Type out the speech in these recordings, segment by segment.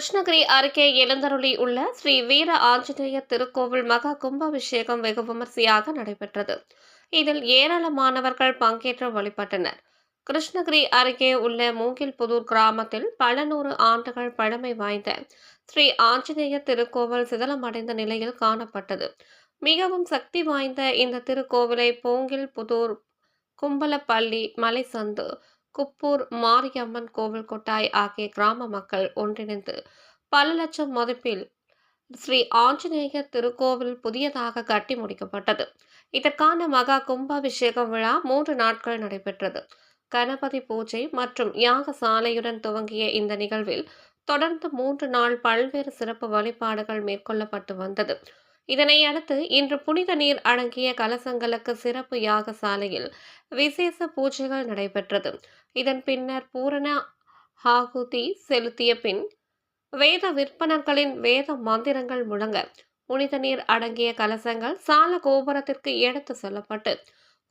கிருஷ்ணகிரி அருகே எழுந்தருளி உள்ள ஸ்ரீ வீர ஆஞ்சநேயர் திருக்கோவில் மகா கும்பாபிஷேகம் வெகு விமர்சையாக நடைபெற்றது. இதில் ஏராளமானவர்கள் பங்கேற்று வழிபட்டனர். கிருஷ்ணகிரி அருகே உள்ள மூங்கில்புதூர் கிராமத்தில் பல நூறு ஆண்டுகள் பழமை வாய்ந்த ஸ்ரீ ஆஞ்சநேயர் திருக்கோவில் சிதலமடைந்த நிலையில் காணப்பட்டது. மிகவும் சக்தி வாய்ந்த இந்த திருக்கோவிலை போங்கில் புதூர் கும்பலப்பள்ளி மலைசந்து குப்பூர் மாரியம்மன் கோவில் கொட்டாய் ஆகிய கிராம மக்கள் ஒன்றிணைந்து பல லட்சம் மதிப்பில் ஸ்ரீ ஆஞ்சநேயர் திருக்கோவில் புதியதாக கட்டி முடிக்கப்பட்டது. இதற்கான மகா கும்பாபிஷேகம் விழா மூன்று நாட்கள் நடைபெற்றது. கணபதி பூஜை மற்றும் யாக சாலையுடன் துவங்கிய இந்த நிகழ்வில் தொடர்ந்து மூன்று நாள் பல்வேறு சிறப்பு வழிபாடுகள் மேற்கொள்ளப்பட்டு வந்தது. இதனை அடுத்து இன்று புனித நீர் அடங்கிய கலசங்களுக்கு சிறப்பு யாக சாலையில் விசேஷ பூஜைகள் நடைபெற்றது. இதன் பின்னர் பூரண ஆகுதி செலுத்திய பின் வேத விற்பனர்களின் வேத மந்திரங்கள் முழங்க புனித நீர் அடங்கிய கலசங்கள் சால கோபுரத்திற்கு எடுத்து செல்லப்பட்டு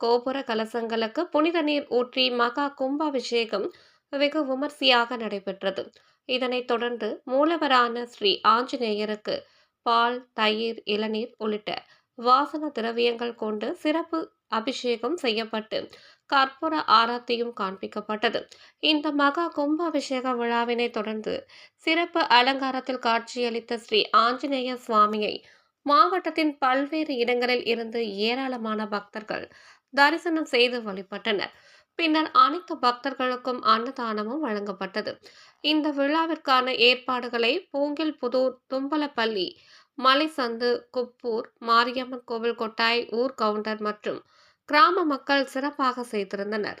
கோபுர கலசங்களுக்கு புனித நீர் ஊற்றி மகா கும்பாபிஷேகம் வெகு விமர்சையாக நடைபெற்றது. இதனைத் தொடர்ந்து மூலவரான ஸ்ரீ ஆஞ்சநேயருக்கு பால் தயிர் இளநீர் உள்ளிட்ட வாசன திரவியங்கள் கொண்டு சிறப்பு அபிஷேகம் செய்யப்பட்டு கற்பூர ஆராத்தியும் காண்பிக்கப்பட்டது. இந்த மகா கும்பாபிஷேக விழாவினை தொடர்ந்து சிறப்பு அலங்காரத்தில் காட்சியளித்த ஸ்ரீ ஆஞ்சநேய சுவாமியை மாவட்டத்தின் பல்வேறு இடங்களில் இருந்து ஏராளமான பக்தர்கள் தரிசனம் செய்து வழிபட்டனர். பின்னர் அனைத்து பக்தர்களுக்கும் அன்னதானமும் வழங்கப்பட்டது. இந்த விழாவிற்கான ஏற்பாடுகளை பூங்கில் புதூர் தும்பலப்பள்ளி மலைசந்து குப்பூர் மாரியம்மன் கோவில் கொட்டாய் ஊர் கவுண்டர் மற்றும் கிராம மக்கள் சிறப்பாக செய்திருந்தனர்.